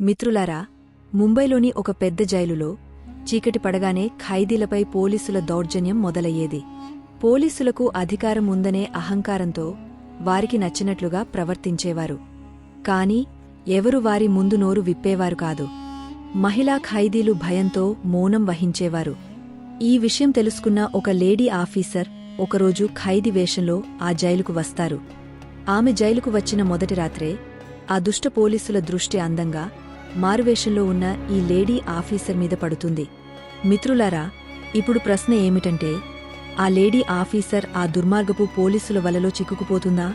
మిత్రులారా ముంబైలోని ఒక పెద్ద జైలులో చీకటి పడగానే ఖైదీలపై పోలీసుల దౌర్జన్యం మొదలయ్యేది. పోలీసులకు అధికారం ఉందనే అహంకారంతో వారికి నచ్చినట్లుగా ప్రవర్తించేవారు. కాని ఎవరు వారి ముందు నోరు విప్పేవారు కాదు. మహిళా ఖైదీలు భయంతో మౌనం వహించేవారు. ఈ విషయం తెలుసుకున్న ఒక లేడీ ఆఫీసర్ ఒకరోజు ఖైదీ వేషంలో ఆ జైలుకు వస్తారు. ఆమె జైలుకు వచ్చిన మొదటి రాత్రే ఆ దుష్ట పోలీసుల దృష్టి అందంగా మారువేషంలో ఉన్న ఈ లేడీ ఆఫీసర్ మీద పడుతుంది. మిత్రులారా ఇప్పుడు ప్రశ్న ఏమిటంటే ఆ లేడీ ఆఫీసర్ ఆ దుర్మార్గపు పోలీసుల వలలో చిక్కుకుపోతుందా?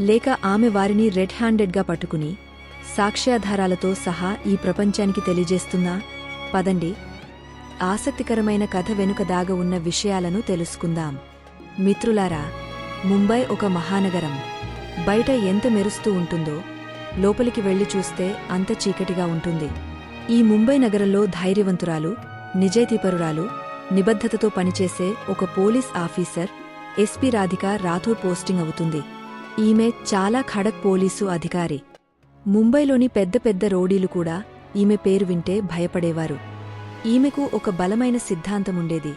లేక ఆమె వారిని రెడ్ హ్యాండెడ్గా పట్టుకుని సాక్ష్యాధారాలతో సహా ఈ ప్రపంచానికి తెలియజేస్తుందా? పదండి. ఆసక్తికరమైన కథ వెనుక దాగ ఉన్న విషయాలను తెలుసుకుందాం. మిత్రులారా ముంబై ఒక మహానగరం. బయట ఎంత మెరుస్తూ ఉంటుందో లోపలికి వెళ్ళి చూస్తే అంత చీకటిగా ఉంటుంది. ఈ ముంబై నగరంలో ధైర్యవంతురాలు నిజాయితీపరురాలు నిబద్ధతతో పనిచేసే ఒక police officer SP Radhika Rathod posting అవుతుంది. ఈమె చాలా ఖడక్ పోలీసు అధికారి. ముంబైలోని పెద్ద పెద్ద రోడీలు కూడా ఈమె పేరు వింటే భయపడేవారు. ఈమెకు ఒక బలమైన సిద్ధాంతముండేది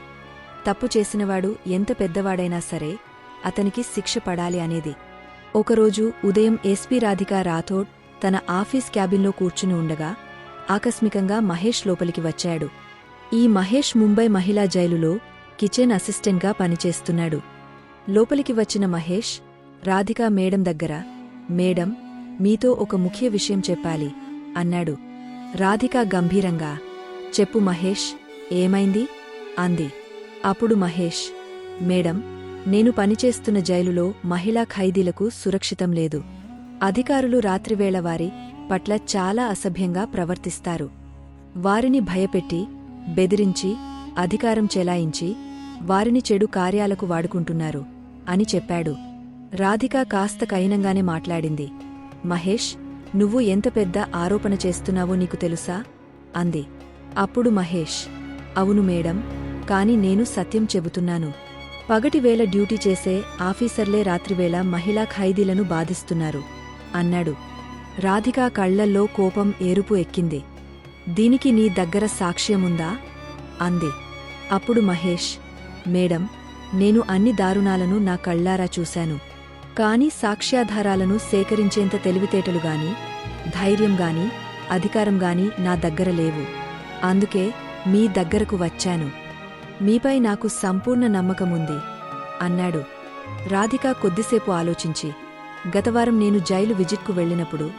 తప్పు చేసినవాడు ఎంత పెద్దవాడైనా సరే అతనికి శిక్ష పడాలి అనేది. ఒకరోజు ఉదయం ఎస్పీ రాధిక రాథోడ్ తన ఆఫీస్ క్యాబిన్లో కూర్చుని ఉండగా ఆకస్మికంగా మహేష్ లోపలికి వచ్చాడు. ఈ మహేష్ ముంబై మహిళా జైలులో కిచెన్ అసిస్టెంట్గా పనిచేస్తున్నాడు. లోపలికి వచ్చిన మహేష్ రాధికా మేడం దగ్గర మేడం మీతో ఒక ముఖ్య విషయం చెప్పాలి అన్నాడు. రాధిక గంభీరంగా చెప్పు మహేష్ ఏమైంది? అంది. అప్పుడు మహేష్ మేడం నేను పనిచేస్తున్న జైలులో మహిళా ఖైదీలకు సురక్షితం లేదు. అధికారులు రాత్రివేళ వారి పట్ల చాలా అసభ్యంగా ప్రవర్తిస్తారు. వారిని భయపెట్టి బెదిరించి అధికారం చెలాయించి వారిని చెడు కార్యాలకు వాడుకుంటున్నారు అని చెప్పాడు. రాధిక కాస్త కైనంగానే మాట్లాడింది. మహేష్ నువ్వు ఎంత పెద్ద ఆరోపణ చేస్తున్నావో నీకు తెలుసా? అంది. అప్పుడు మహేష్ అవును మేడం కాని నేను సత్యం చెబుతున్నాను. పగటివేళ డ్యూటీ చేసే ఆఫీసర్లే రాత్రివేళ మహిళా ఖైదీలను బాధిస్తున్నారు అన్నాడు. రాధికా కళ్ళల్లో కోపం ఏరుపు ఎక్కింది. దీనికి నీ దగ్గర సాక్ష్యముందా? అంది. అప్పుడు మహేష్ మేడం నేను అన్ని దారుణాలను నా కళ్ళారా చూశాను. కాని సాక్ష్యాధారాలను సేకరించేంత తెలివితేటలుగాని ధైర్యంగాని అధికారంగాని నా దగ్గర లేవు. అందుకే మీ దగ్గరకు వచ్చాను. మీపై నాకు సంపూర్ణ నమ్మకముంది అన్నాడు. రాధిక కొద్దిసేపు ఆలోచించి గతవారం నేను జైలు విజిట్కు వెళ్ళినప్పుడు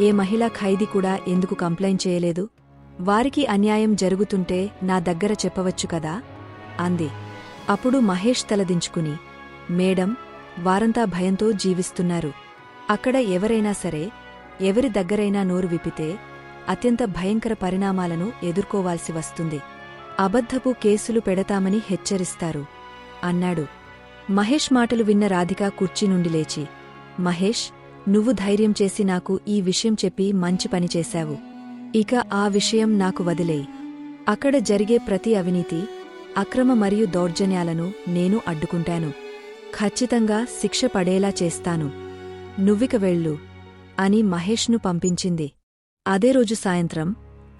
ఏ మహిళా ఖైదీ కూడా ఎందుకు కంప్లైంట్ చేయలేదు? వారికి అన్యాయం జరుగుతుంటే నా దగ్గర చెప్పవచ్చు కదా? అంది. అప్పుడు మహేష్ తలదించుకుని మేడం వారంతా భయంతో జీవిస్తున్నారు. అక్కడ ఎవరైనా సరే ఎవరి దగ్గరైనా నోరు విప్పితే అత్యంత భయంకర పరిణామాలను ఎదుర్కోవాల్సి వస్తుంది. అబద్ధపు కేసులు పెడతామని హెచ్చరిస్తారు. అన్నాడు. మహేష్ మాటలు విన్న రాధిక కుర్చీ నుండి లేచి మహేష్ నువ్వు ధైర్యం చేసి నాకు ఈ విషయం చెప్పి మంచి పని చేశావు. ఇక ఆ విషయం నాకు వదిలేయి. అక్కడ జరిగే ప్రతి అవినీతి అక్రమ మరియు దౌర్జన్యాలను నేను అడ్డుకుంటాను. ఖచ్చితంగా శిక్ష పడేలా చేస్తాను. నువ్విక వెళ్ళు అని మహేష్ను పంపించింది. అదే రోజు సాయంత్రం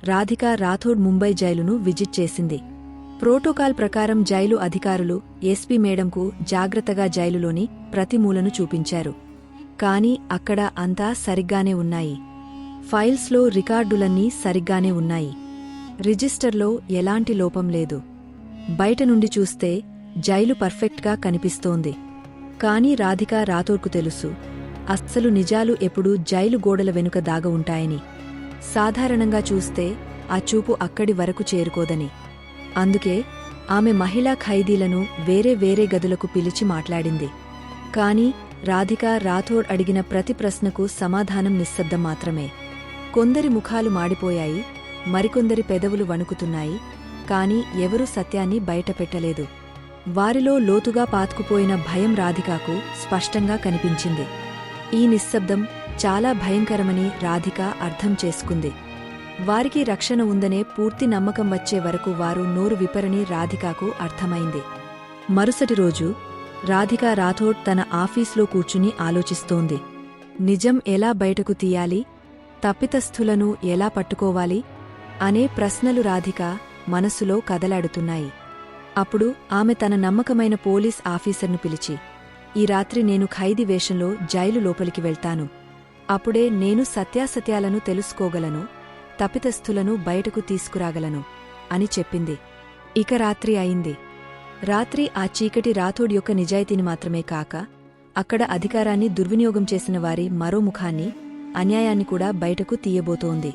రాధిక రాథోడ్ ముంబై జైలును విజిట్ చేసింది. ప్రోటోకాల్ ప్రకారం జైలు అధికారులు ఎస్పీ మేడంకు జాగ్రత్తగా జైలులోని ప్రతి మూలను చూపించారు. కానీ అక్కడ అంతా సరిగ్గానే ఉన్నాయి. ఫైల్స్లో రికార్డులన్నీ సరిగ్గానే ఉన్నాయి. రిజిస్టర్లో ఎలాంటి లోపం లేదు. బయట నుండి చూస్తే జైలు పర్ఫెక్ట్గా కనిపిస్తోంది. కానీ రాధిక రాథోడ్కు తెలుసు అస్సలు నిజాలు ఎప్పుడూ జైలు గోడల వెనుక దాగ ఉంటాయని. సాధారణంగా చూస్తే ఆ చూపు అక్కడి వరకు చేరుకోదని. అందుకే ఆమె మహిళా ఖైదీలను వేరే వేరే గదులకు పిలిచి మాట్లాడింది. కాని రాధిక రాథోడ్ అడిగిన ప్రతి ప్రశ్నకు సమాధానం నిశ్శబ్దం మాత్రమే. కొందరి ముఖాలు మాడిపోయాయి మరికొందరి పెదవులు వణుకుతున్నాయి కాని ఎవరూ సత్యాన్ని బయటపెట్టలేదు. వారిలో లోతుగా పాతుకుపోయిన భయం రాధికాకు స్పష్టంగా కనిపించింది. ఈ నిశ్శబ్దం చాలా భయంకరమని రాధిక అర్థం చేసుకుంది. వారికి రక్షణ ఉందనే పూర్తి నమ్మకం వచ్చే వరకు వారు నోరు విపరని రాధికాకు అర్థమైంది. మరుసటి రోజు రాధిక రాథోడ్ తన ఆఫీస్లో కూర్చుని ఆలోచిస్తోంది. నిజం ఎలా బయటకు తీయాలి? తప్పితస్థులను ఎలా పట్టుకోవాలి? అనే ప్రశ్నలు రాధిక మనసులో కదలాడుతున్నాయి. అప్పుడు ఆమె తన నమ్మకమైన పోలీస్ ఆఫీసర్ను పిలిచి ఈ రాత్రి నేను ఖైదీ వేషంలో జైలు లోపలికి వెళ్తాను. అప్పుడే నేను సత్యాసత్యాలను తెలుసుకోగలను తపితస్థులను బయటకు తీసుకురాగలను అని చెప్పింది. ఇక రాత్రి అయింది. రాత్రి ఆ చీకటి రాథోడ్ యొక్క నిజాయితీని మాత్రమే కాక అక్కడ అధికారాన్ని దుర్వినియోగం చేసిన వారి మరో ముఖాన్ని అన్యాయాన్ని కూడా బయటకు తీయబోతోంది.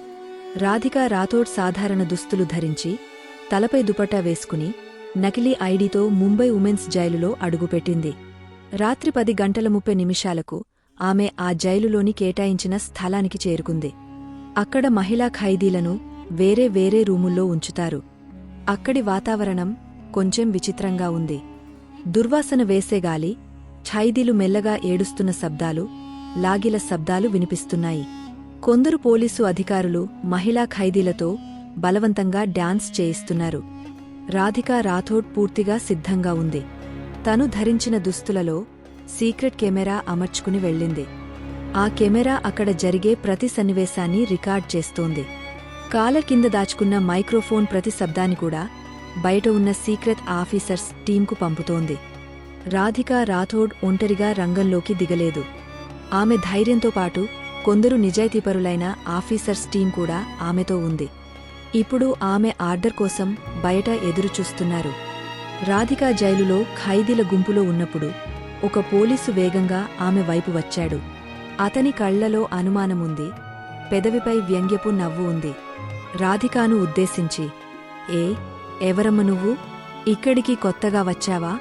రాధిక రాథోడ్ సాధారణ దుస్తులు ధరించి తలపై దుపట్టా వేసుకుని నకిలీ ఐడితో ముంబై ఉమెన్స్ జైలులో అడుగుపెట్టింది. రాత్రి పది గంటల ముప్పై నిమిషాలకు ఆమె ఆ జైలులోని కేటాయించిన స్థలానికి చేరుకుంది. అక్కడ మహిళా ఖైదీలను వేరే వేరే రూముల్లో ఉంచుతారు. అక్కడి వాతావరణం కొంచెం విచిత్రంగా ఉంది. దుర్వాసన వేసే గాలి ఖైదీలు మెల్లగా ఏడుస్తున్న శబ్దాలు లాగిల శబ్దాలు వినిపిస్తున్నాయి. కొందరు పోలీసు అధికారులు మహిళా ఖైదీలతో బలవంతంగా డాన్స్ చేయిస్తున్నారు. రాధిక రాథోడ్ పూర్తిగా సిద్ధంగా ఉంది. తను ధరించిన దుస్తులలో సీక్రెట్ కెమెరా అమర్చుకుని వెళ్ళింది. ఆ కెమెరా అక్కడ జరిగే ప్రతి సన్నివేశాన్ని రికార్డ్ చేస్తోంది. కాల కింద దాచుకున్న మైక్రోఫోన్ ప్రతి శబ్దాన్ని కూడా బయట ఉన్న సీక్రెట్ ఆఫీసర్స్ టీంకు పంపుతోంది. రాధిక రాథోడ్ ఒంటరిగా రంగంలోకి దిగలేదు. ఆమె ధైర్యంతో పాటు కొందరు నిజాయితీపరులైన ఆఫీసర్స్ టీం కూడా ఆమెతో ఉంది. ఇప్పుడు ఆమె ఆర్డర్ కోసం బయట ఎదురుచూస్తున్నారు. రాధికా జైలులో ఖైదీల గుంపులో ఉన్నప్పుడు ఒక పోలీసు వేగంగా ఆమె వైపు వచ్చాడు. అతని కళ్ళలో అనుమానముంది పెదవిపై వ్యంగ్యపు నవ్వు ఉంది. రాధికాను ఉద్దేశించి ఏ ఎవరమ్మ నువ్వు? ఇక్కడికి కొత్తగా వచ్చావా?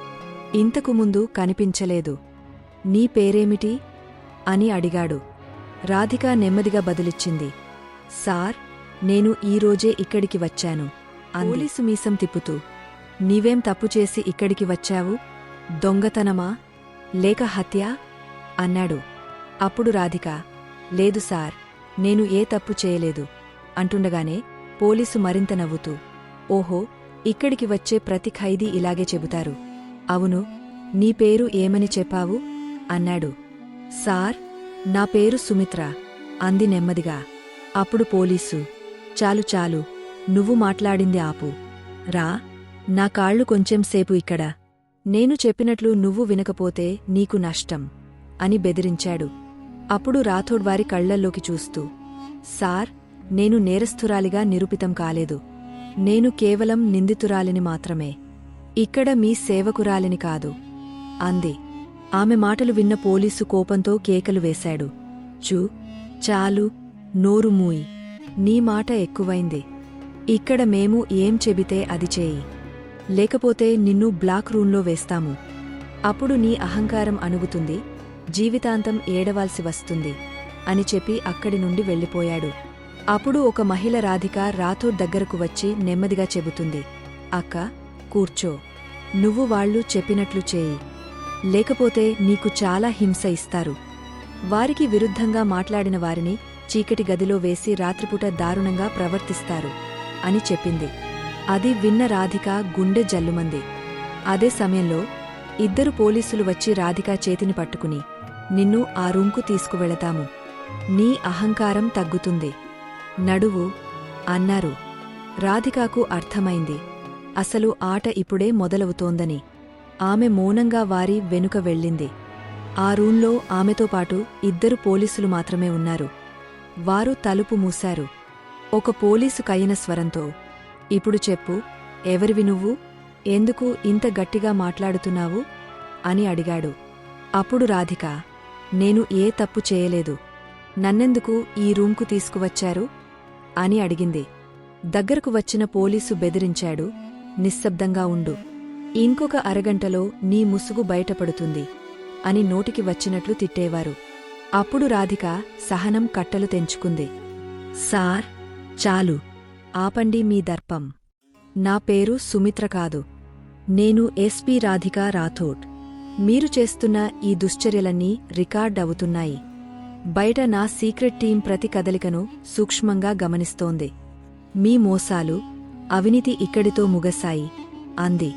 ఇంతకు ముందు కనిపించలేదు. నీ పేరేమిటి? అని అడిగాడు. రాధిక నెమ్మదిగా బదులిచ్చింది. సార్ నేను ఈరోజే ఇక్కడికి వచ్చాను పోలీసు మీసం తిప్పుతూ నీవేం తప్పు చేసి ఇక్కడికి వచ్చావు? దొంగతనమా? లేక హత్య? అన్నాడు. అప్పుడు రాధిక లేదు సార్ నేను ఏ తప్పు చేయలేదు అంటుండగానే పోలీసు మరింత నవ్వుతూ ఓహో ఇక్కడికి వచ్చే ప్రతి ఖైదీ ఇలాగే చెబుతారు. అవును నీ పేరు ఏమని చెప్పావు? అన్నాడు. సార్ నా పేరు సుమిత్ర అంది నెమ్మదిగా. అప్పుడు పోలీసు చాలు చాలు నువ్వు మాట్లాడింది ఆపు. రా నా కాళ్ళు కొంచెం సేపు ఇక్కడ. నేను చెప్పినట్లు నువ్వు వినకపోతే నీకు నష్టం అని బెదిరించాడు. అప్పుడు రాథోడ్ వారి కళ్ళల్లోకి చూస్తూ సార్ నేను నేరస్థురాలిగా నిరూపితం కాలేదు. నేను కేవలం నిందితురాలిని మాత్రమే. ఇక్కడ మీ సేవకురాలిని కాదు. అంది. ఆమె మాటలు విన్న పోలీసు కోపంతో కేకలు వేశాడు. చూ చాలు నోరు మూయి. నీ మాట ఎక్కువైంది. ఇక్కడ మేము ఏం చెబితే అది చేయి. లేకపోతే నిన్ను బ్లాక్ రూంలో వేస్తాము. అప్పుడు నీ అహంకారం అణుగుతుంది జీవితాంతం ఏడవాల్సి వస్తుంది అని చెప్పి అక్కడి నుండి వెళ్ళిపోయాడు. అప్పుడు ఒక మహిళ రాధిక రాథోడ్ దగ్గరకు వచ్చి నెమ్మదిగా చెబుతుంది అక్క కూర్చో. నువ్వు వాళ్ళు చెప్పినట్లు చేయి. లేకపోతే నీకు చాలా హింస ఇస్తారు. వారికి విరుద్ధంగా మాట్లాడిన వారిని చీకటి గదిలో వేసి రాత్రిపూట దారుణంగా ప్రవర్తిస్తారు అని చెప్పింది. అది విన్న రాధిక గుండె జల్లుమంది. అదే సమయంలో ఇద్దరు పోలీసులు వచ్చి రాధిక చేతిని పట్టుకుని నిన్ను ఆ రూంకు తీసుకువెళతాము. నీ అహంకారం తగ్గుతుంది. నడువు అన్నారు. రాధికాకు అర్థమైంది. అసలు ఆట ఇప్పుడే మొదలవుతోందని. ఆమె మౌనంగా వారి వెనుక వెళ్ళింది. ఆ రూంలో ఆమెతో పాటు ఇద్దరు పోలీసులు మాత్రమే ఉన్నారు. వారు తలుపు మూశారు. ఒక పోలీసు కయ్యన స్వరంతో ఇప్పుడు చెప్పు ఎవరివి నువ్వు? ఎందుకు ఇంత గట్టిగా మాట్లాడుతున్నావు? అని అడిగాడు. అప్పుడు రాధిక నేను ఏ తప్పు చేయలేదు. నన్నెందుకు ఈ రూంకు తీసుకువచ్చారు? అని అడిగింది. దగ్గరకు వచ్చిన పోలీసు బెదిరించాడు. నిశ్శబ్దంగా ఉండు. ఇంకొక అరగంటలో నీ ముసుగు బయటపడుతుంది అని నోటికి వచ్చినట్లు తిట్టేవారు. అప్పుడు రాధిక సహనం కట్టలు తెంచుకుంది. సార్ చాలు. ఆపండి మీ దర్పం. నా పేరు సుమిత్ర కాదు. నేను ఎస్పీ రాధిక రాథోడ్. మీరు చేస్తున్న ఈ దుశ్చర్యలన్నీ రికార్డ్ అవుతున్నాయి. బయట నా సీక్రెట్ టీం ప్రతి కదలికను సూక్ష్మంగా గమనిస్తోంది. మీ మోసాలు అవినీతి ఇక్కడితో ముగసాయి అంది.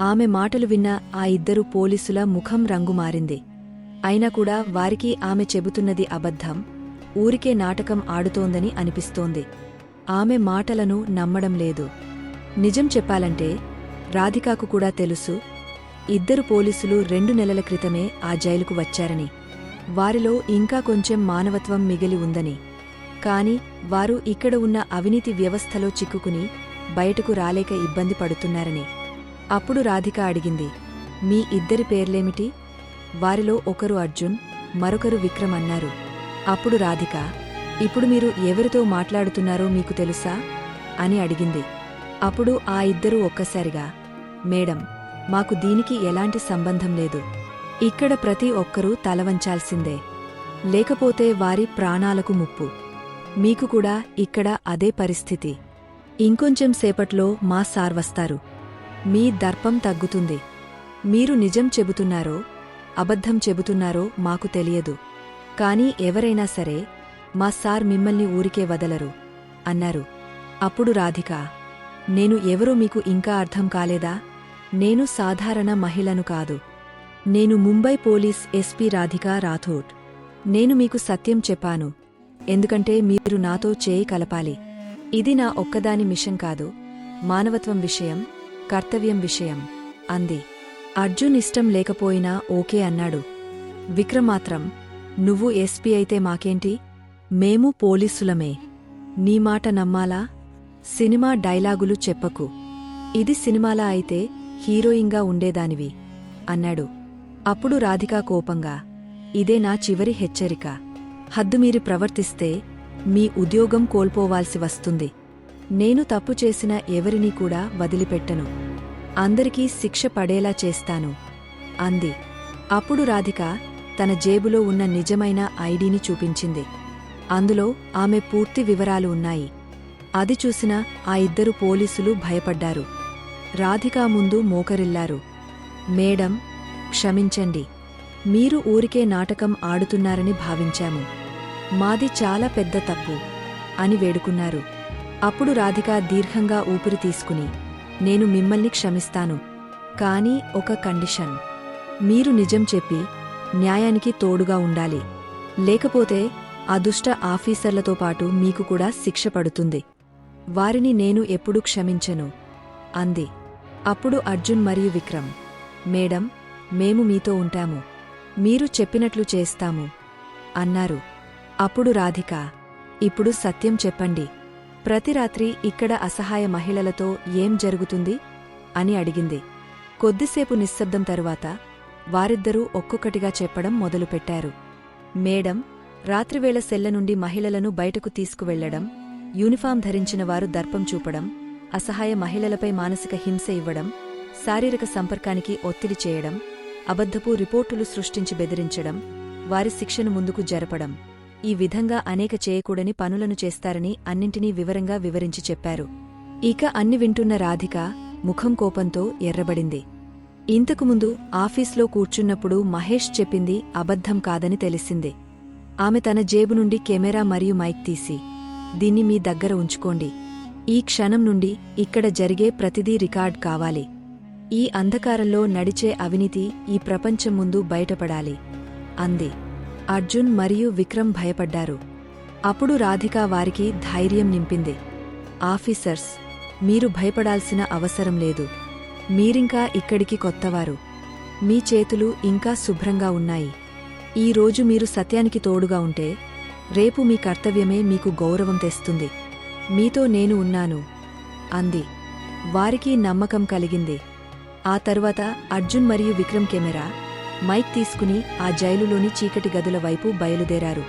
ఆమె మాటలు విన్న ఆ ఇద్దరు పోలీసుల ముఖం రంగు మారింది. అయినా కూడా వారికి ఆమె చెబుతున్నది అబద్ధం ఊరికే నాటకం ఆడుతోందని అనిపిస్తోంది. ఆమె మాటలను నమ్మడం లేదు. నిజం చెప్పాలంటే రాధికాకు కూడా తెలుసు ఇద్దరు పోలీసులు రెండు నెలల క్రితమే ఆ జైలుకు వచ్చారని. వారిలో ఇంకా కొంచెం మానవత్వం మిగిలి ఉందని. కాని వారు ఇక్కడ ఉన్న అవినీతి వ్యవస్థలో చిక్కుకుని బయటకు రాలేక ఇబ్బంది పడుతున్నారని. అప్పుడు రాధిక అడిగింది మీ ఇద్దరి పేర్లేమిటి? వారిలో ఒకరు అర్జున్ మరొకరు విక్రమ్ అన్నారు. అప్పుడు రాధిక ఇప్పుడు మీరు ఎవరితో మాట్లాడుతున్నారో మీకు తెలుసా? అని అడిగింది. అప్పుడు ఆ ఇద్దరూ ఒక్కసారిగా మేడం మాకు దీనికి ఎలాంటి సంబంధం లేదు. ఇక్కడ ప్రతి ఒక్కరూ తలవంచాల్సిందే. లేకపోతే వారి ప్రాణాలకు ముప్పు. మీకు కూడా ఇక్కడ అదే పరిస్థితి. ఇంకొంచెం సేపట్లో మా సార్ వస్తారు. మీ దర్పం తగ్గుతుంది. మీరు నిజం చెబుతున్నారో అబద్ధం చెబుతున్నారో మాకు తెలియదు. కానీ ఎవరైనా సరే మా సార్ మిమ్మల్ని ఊరికే వదలరు. అన్నారు. అప్పుడు రాధిక నేను ఎవరో మీకు ఇంకా అర్థం కాలేదా? నేను సాధారణ మహిళను కాదు. నేను ముంబై పోలీస్ ఎస్పీ రాధికా రాథోడ్. నేను మీకు సత్యం చెప్పాను. ఎందుకంటే మీరు నాతో చేయి కలపాలి. ఇది నా ఒక్కదాని మిషన్ కాదు. మానవత్వం విషయం కర్తవ్యం విషయం అంది. అర్జున్ ఇష్టం లేకపోయినా ఓకే అన్నాడు. విక్రమ్ మాత్రం నువ్వు ఎస్పీ అయితే మాకేంటి? మేము పోలీసులమే. నీ మాట నమ్మాలా? సినిమా డైలాగులు చెప్పకు. ఇది సినిమాలా అయితే హీరోయిన్గా ఉండేదానివి అన్నాడు. అప్పుడు రాధికా కోపంగా ఇదే నా చివరి హెచ్చరిక. హద్దుమీరి ప్రవర్తిస్తే మీ ఉద్యోగం కోల్పోవాల్సి వస్తుంది. నేను తప్పు చేసిన ఎవరినీ కూడా వదిలిపెట్టను. అందరికీ శిక్ష పడేలా చేస్తాను అంది. అప్పుడు రాధిక తన జేబులో ఉన్న నిజమైన ఐడీని చూపించింది. అందులో ఆమె పూర్తి వివరాలు ఉన్నాయి. అది చూసిన ఆ ఇద్దరు పోలీసులు భయపడ్డారు. రాధికా ముందు మోకరిల్లారు. మేడం క్షమించండి. మీరు ఊరికే నాటకం ఆడుతున్నారని భావించాము. మాది చాలా పెద్ద తప్పు అని వేడుకున్నారు. అప్పుడు రాధిక దీర్ఘంగా ఊపిరి తీసుకుని నేను మిమ్మల్ని క్షమిస్తాను. కానీ ఒక కండిషన్. మీరు నిజం చెప్పి న్యాయానికి తోడుగా ఉండాలి. లేకపోతే అదుష్ట ఆఫీసర్లతో పాటు మీకు కూడా శిక్ష పడుతుంది. వారిని నేను ఎప్పుడూ క్షమించను? అంది. అప్పుడు అర్జున్ మరియు విక్రమ్ మేడం మేము మీతో ఉంటాము. మీరు చెప్పినట్లు చేస్తాము. అన్నారు. అప్పుడు రాధిక ఇప్పుడు సత్యం చెప్పండి. ప్రతి రాత్రి ఇక్కడ అసహాయ మహిళలతో ఏం జరుగుతుంది? అని అడిగింది. కొద్దిసేపు నిశ్శబ్దం తరువాత వారిద్దరూ ఒక్కొక్కటిగా చెప్పడం మొదలుపెట్టారు. మేడం రాత్రివేళ సెల్ల నుండి మహిళలను బయటకు తీసుకువెళ్ళడం యూనిఫాం ధరించిన వారు దర్పం చూపడం అసహాయ మహిళలపై మానసిక హింస ఇవ్వడం శారీరక సంపర్కానికి ఒత్తిడి చేయడం అబద్ధపు రిపోర్టులు సృష్టించి బెదిరించడం వారి శిక్షను ముందుకు జరపడం. ఈ విధంగా అనేక చేయకూడని పనులను చేస్తారని అన్నింటినీ వివరంగా వివరించి చెప్పారు. ఇక అన్ని వింటున్న రాధిక ముఖం కోపంతో ఎర్రబడింది. ఇంతకుముందు ఆఫీస్లో కూర్చున్నప్పుడు మహేష్ చెప్పింది అబద్ధం కాదని తెలిసింది. ఆమె తన జేబు నుండి కెమెరా మరియు మైక్ తీసి దీన్ని మీ దగ్గర ఉంచుకోండి. ఈ క్షణం నుండి ఇక్కడ జరిగే ప్రతిదీ రికార్డ్ కావాలి. ఈ అంధకారంలో నడిచే అవినీతి ఈ ప్రపంచం ముందు బయటపడాలి. అంది. అర్జున్ మరియు విక్రమ్ భయపడ్డారు. అప్పుడు రాధిక వారికి ధైర్యం నింపింది. ఆఫీసర్స్ మీరు భయపడాల్సిన అవసరం లేదు. మీరింకా ఇక్కడికి కొత్తవారు. మీ చేతులు ఇంకా శుభ్రంగా ఉన్నాయి. ఈ రోజు మీరు సత్యానికి తోడుగా ఉంటే రేపు మీ కర్తవ్యమే మీకు గౌరవం తెస్తుంది. మీతో నేను ఉన్నాను అంది. వారికి నమ్మకం కలిగింది. ఆ తర్వాత అర్జున్ మరియు విక్రమ్ కెమెరా మైక్ తీసుకుని ఆ జైలులోని చీకటి గదుల వైపు బయలుదేరారు.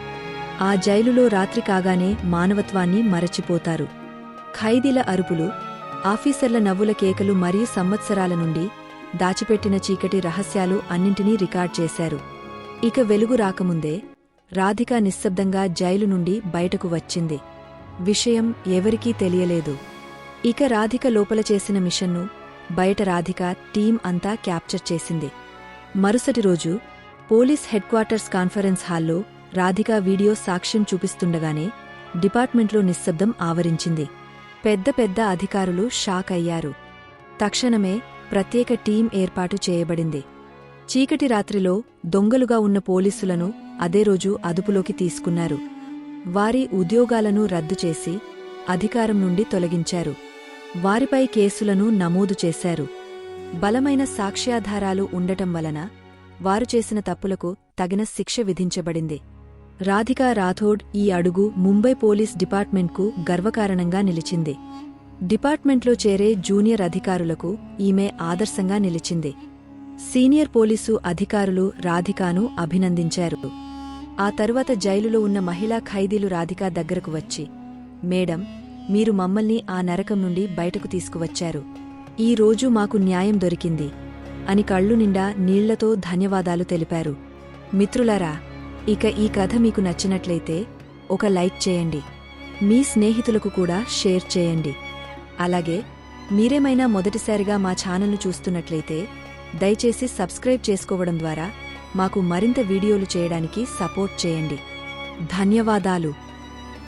ఆ జైలులో రాత్రి కాగానే మానవత్వాన్ని మరచిపోతారు. ఖైదీల అరుపులు ఆఫీసర్ల నవ్వుల కేకలు మరియు సంవత్సరాల నుండి దాచిపెట్టిన చీకటి రహస్యాలు అన్నింటినీ రికార్డ్ చేశారు. ఇక వెలుగు రాకముందే రాధిక నిశ్శబ్దంగా జైలు నుండి బయటకు వచ్చింది. విషయం ఎవరికీ తెలియలేదు. ఇక రాధిక లోపల చేసిన మిషన్ను బయట రాధిక టీం అంతా క్యాప్చర్ చేసింది. మరుసటి రోజు పోలీస్ హెడ్ క్వార్టర్స్ కాన్ఫరెన్స్ హాల్లో రాధిక వీడియో సాక్ష్యం చూపిస్తుండగానే డిపార్ట్మెంట్లో నిశ్శబ్దం ఆవరించింది. పెద్ద పెద్ద అధికారులు షాక్ అయ్యారు. తక్షణమే ప్రత్యేక టీం ఏర్పాటు చేయబడింది. చీకటి రాత్రిలో దొంగలుగా ఉన్న పోలీసులను అదే రోజు అదుపులోకి తీసుకున్నారు. వారి ఉద్యోగాలను రద్దు చేసి అధికారం నుండి తొలగించారు. వారిపై కేసులను నమోదు చేశారు. బలమైన సాక్ష్యాధారాలు ఉండటం వలన వారు చేసిన తప్పులకు తగిన శిక్ష విధించబడింది. రాధికా రాథోడ్ ఈ అడుగు ముంబై పోలీస్ డిపార్ట్మెంట్కు గర్వకారణంగా నిలిచింది. డిపార్ట్మెంట్లో చేరే జూనియర్ అధికారులకు ఈమె ఆదర్శంగా నిలిచింది. సీనియర్ పోలీసు అధికారులు రాధికాను అభినందించారు. ఆ తరువాత జైలులో ఉన్న మహిళా ఖైదీలు రాధికా దగ్గరకు వచ్చి మేడం మీరు మమ్మల్ని ఆ నరకం నుండి బయటకు తీసుకువచ్చారు. ఈ రోజు మాకు న్యాయం దొరికింది అని కళ్ళు నిండా నీళ్ళతో ధన్యవాదాలు తెలిపారు. మిత్రులారా ఇక ఈ కథ మీకు నచ్చినట్లయితే ఒక లైక్ చేయండి. మీ స్నేహితులకు కూడా షేర్ చేయండి. అలాగే మీరేమైనా మొదటిసారిగా మా ఛానల్ను చూస్తున్నట్లయితే దయచేసి సబ్స్క్రైబ్ చేసుకోవడం ద్వారా మాకు మరింత వీడియోలు చేయడానికి సపోర్ట్ చేయండి. ధన్యవాదాలు.